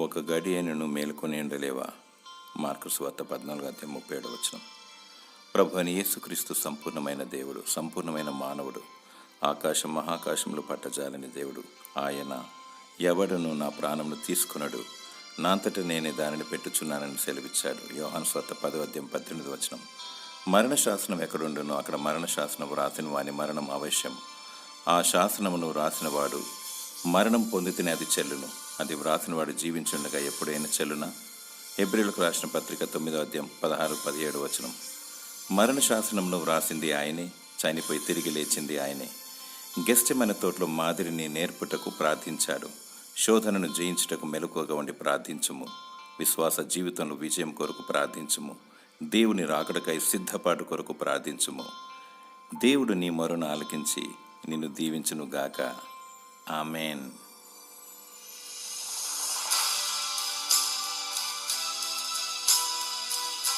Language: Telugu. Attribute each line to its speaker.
Speaker 1: ఒక గడి అయినను మేలుకొని ఉండలేవా? మార్కు స్వార్త పద్నాలుగు అధ్యాయం ముప్పై ఏడు వచ్చిన ప్రభు అని యేసుక్రీస్తు సంపూర్ణమైన దేవుడు సంపూర్ణమైన మానవుడు ఆకాశం మహాకాశంలో పట్టజాలని దేవుడు. ఆయన ఎవడును నా ప్రాణమును తీసుకునడు. నాంతట నేనే దానిని పెట్టుచున్నానని సెలవిచ్చాడు. యోహాన్ స్వత పదవద్యం పద్దెనిమిది వచనం. మరణ శాసనం ఎక్కడుండునో అక్కడ మరణ శాసనం వ్రాసిన వాని మరణం అవశ్యం ఆ శాసనమును రాసినవాడు మరణం పొందితేనే అది చెల్లును. అది వ్రాసినవాడు జీవించుండగా ఎప్పుడైనా చెల్లునా? హెబ్రిలకు రాసిన పత్రిక తొమ్మిదో అధ్యాయం పదహారు పదిహేడు వచనం. మరణ శాసనంలో వ్రాసింది ఆయనే చనిపోయి తిరిగి లేచింది ఆయనే. గెస్టమైన తోటలో మాదిరిని నేర్పుటకు ప్రార్థించాడు. శోధనను జయించుటకు మెలకువగా ఉండి ప్రార్థించుము. విశ్వాస జీవితంలో విజయం కొరకు ప్రార్థించుము. దేవుని రాకడకై సిద్ధపాటు కొరకు ప్రార్థించుము. దేవుడు నీ మొరను ఆలకించి నిన్ను దీవించునుగాక. Amen.